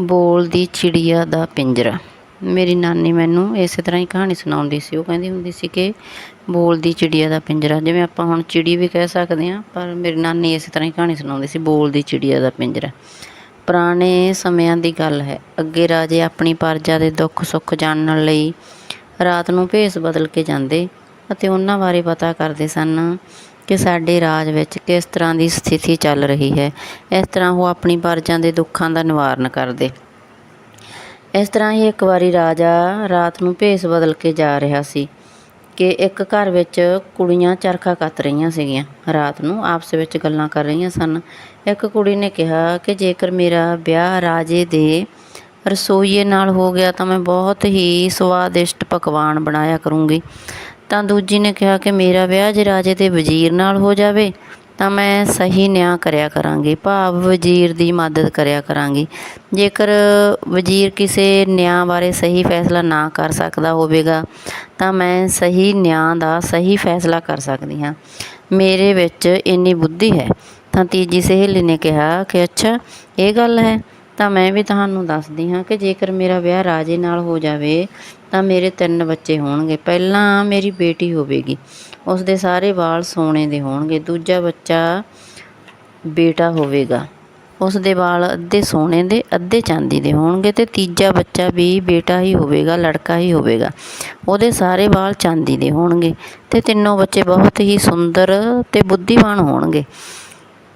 ਬੋਲਦੀ ਚਿੜੀਆ ਦਾ ਪਿੰਜਰਾ। ਮੇਰੀ ਨਾਨੀ ਮੈਨੂੰ ਇਸੇ ਤਰ੍ਹਾਂ ਹੀ ਕਹਾਣੀ ਸੁਣਾਉਂਦੀ ਸੀ। ਉਹ ਕਹਿੰਦੀ ਹੁੰਦੀ ਸੀ ਕਿ ਬੋਲਦੀ ਚਿੜੀਆ ਦਾ ਪਿੰਜਰਾ। ਜਿਵੇਂ ਆਪਾਂ ਹੁਣ ਚਿੜੀ ਵੀ ਕਹਿ ਸਕਦੇ ਹਾਂ, ਪਰ ਮੇਰੀ ਨਾਨੀ ਇਸੇ ਤਰ੍ਹਾਂ ਹੀ ਕਹਾਣੀ ਸੁਣਾਉਂਦੀ ਸੀ ਬੋਲਦੀ ਚਿੜੀਆ ਦਾ ਪਿੰਜਰਾ। ਪੁਰਾਣੇ ਸਮਿਆਂ ਦੀ ਗੱਲ ਹੈ। ਅੱਗੇ ਰਾਜੇ ਆਪਣੀ ਪਰਜਾ ਦੇ ਦੁੱਖ ਸੁੱਖ ਜਾਣਨ ਲਈ ਰਾਤ ਨੂੰ ਭੇਸ ਬਦਲ ਕੇ ਜਾਂਦੇ ਅਤੇ ਉਹਨਾਂ ਬਾਰੇ ਪਤਾ ਕਰਦੇ ਸਨ ਕਿ ਸਾਡੇ ਰਾਜ ਵਿੱਚ ਕਿਸ ਤਰ੍ਹਾਂ ਦੀ ਸਥਿਤੀ ਚੱਲ ਰਹੀ ਹੈ। ਇਸ ਤਰ੍ਹਾਂ ਉਹ ਆਪਣੀ ਪਰਜਾਂ ਦੇ ਦੁੱਖਾਂ ਦਾ ਨਿਵਾਰਨ ਕਰਦੇ। ਇਸ ਤਰ੍ਹਾਂ ਹੀ ਇੱਕ ਵਾਰੀ ਰਾਜਾ ਰਾਤ ਨੂੰ ਭੇਸ ਬਦਲ ਕੇ ਜਾ ਰਿਹਾ ਸੀ ਕਿ ਇੱਕ ਘਰ ਵਿੱਚ ਕੁੜੀਆਂ ਚਰਖਾ ਕੱਤ ਰਹੀਆਂ ਸੀਗੀਆਂ। ਰਾਤ ਨੂੰ ਆਪਸ ਵਿੱਚ ਗੱਲਾਂ ਕਰ ਰਹੀਆਂ ਸਨ। ਇੱਕ ਕੁੜੀ ਨੇ ਕਿਹਾ ਕਿ ਜੇਕਰ ਮੇਰਾ ਵਿਆਹ ਰਾਜੇ ਦੇ ਰਸੋਈਏ ਨਾਲ ਹੋ ਗਿਆ ਤਾਂ ਮੈਂ ਬਹੁਤ ਹੀ ਸਵਾਦਿਸ਼ਟ ਪਕਵਾਨ ਬਣਾਇਆ ਕਰੂੰਗੀ। ਤਾਂ ਦੂਜੀ ਨੇ ਕਿਹਾ ਕਿ ਮੇਰਾ ਵਿਆਹ ਜੇ ਰਾਜੇ ਦੇ ਵਜ਼ੀਰ ਨਾਲ ਹੋ ਜਾਵੇ, ਤਾਂ ਮੈਂ ਸਹੀ ਨਿਆਂ ਕਰਿਆ ਕਰਾਂਗੀ, ਭਾਵ ਵਜ਼ੀਰ ਦੀ ਮਦਦ ਕਰਿਆ ਕਰਾਂਗੀ। ਜੇਕਰ ਵਜ਼ੀਰ ਕਿਸੇ ਨਿਆਂ ਬਾਰੇ ਸਹੀ ਫੈਸਲਾ ਨਾ ਕਰ ਸਕਦਾ ਹੋਵੇਗਾ, ਤਾਂ ਮੈਂ ਸਹੀ ਨਿਆਂ ਦਾ ਸਹੀ ਫੈਸਲਾ ਕਰ ਸਕਦੀ ਹਾਂ। ਮੇਰੇ ਵਿੱਚ ਇੰਨੀ ਬੁੱਧੀ ਹੈ। ਤਾਂ ਤੀਜੀ ਸਹੇਲੀ ਨੇ ਕਿਹਾ ਕਿ ਅੱਛਾ, ਇਹ ਗੱਲ ਹੈ। ਤਾਂ ਮੈਂ ਵੀ ਤੁਹਾਨੂੰ ਦੱਸਦੀ ਹਾਂ ਕਿ ਜੇਕਰ ਮੇਰਾ ਵਿਆਹ ਰਾਜੇ ਨਾਲ ਹੋ ਜਾਵੇ, ਤਾਂ ਮੇਰੇ ਤਿੰਨ ਬੱਚੇ ਹੋਣਗੇ। ਪਹਿਲਾਂ ਮੇਰੀ ਬੇਟੀ ਹੋਵੇਗੀ। ਉਸ ਦੇ ਸਾਰੇ ਵਾਲ ਸੋਨੇ ਦੇ ਹੋਣਗੇ। ਦੂਜਾ ਬੱਚਾ ਬੇਟਾ ਹੋਵੇਗਾ। ਉਸ ਦੇ ਵਾਲ ਅੱਧੇ ਸੋਨੇ ਦੇ, ਅੱਧੇ ਚਾਂਦੀ ਦੇ ਹੋਣਗੇ ਤੇ ਤੀਜਾ ਬੱਚਾ ਵੀ ਬੇਟਾ ਹੀ ਹੋਵੇਗਾ, ਲੜਕਾ ਹੀ ਹੋਵੇਗਾ। ਉਹਦੇ ਸਾਰੇ ਵਾਲ ਚਾਂਦੀ ਦੇ ਹੋਣਗੇ ਤੇ ਤਿੰਨੋਂ ਬੱਚੇ ਬਹੁਤ ਹੀ ਸੁੰਦਰ ਤੇ ਬੁੱਧੀਮਾਨ ਹੋਣਗੇ।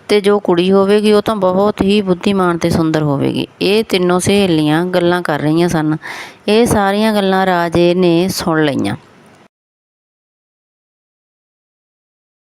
ਤੇ ਜੋ ਕੁੜੀ ਹੋਵੇਗੀ, ਉਹ ਤਾਂ ਬਹੁਤ ਹੀ ਬੁੱਧੀਮਾਨ ਤੇ ਸੁੰਦਰ ਹੋਵੇਗੀ। ਇਹ ਤਿੰਨੋਂ ਸਹੇਲੀਆਂ ਗੱਲਾਂ ਕਰ ਰਹੀਆਂ ਸਨ। ਇਹ ਸਾਰੀਆਂ ਗੱਲਾਂ ਰਾਜੇ ਨੇ ਸੁਣ ਲਈਆਂ।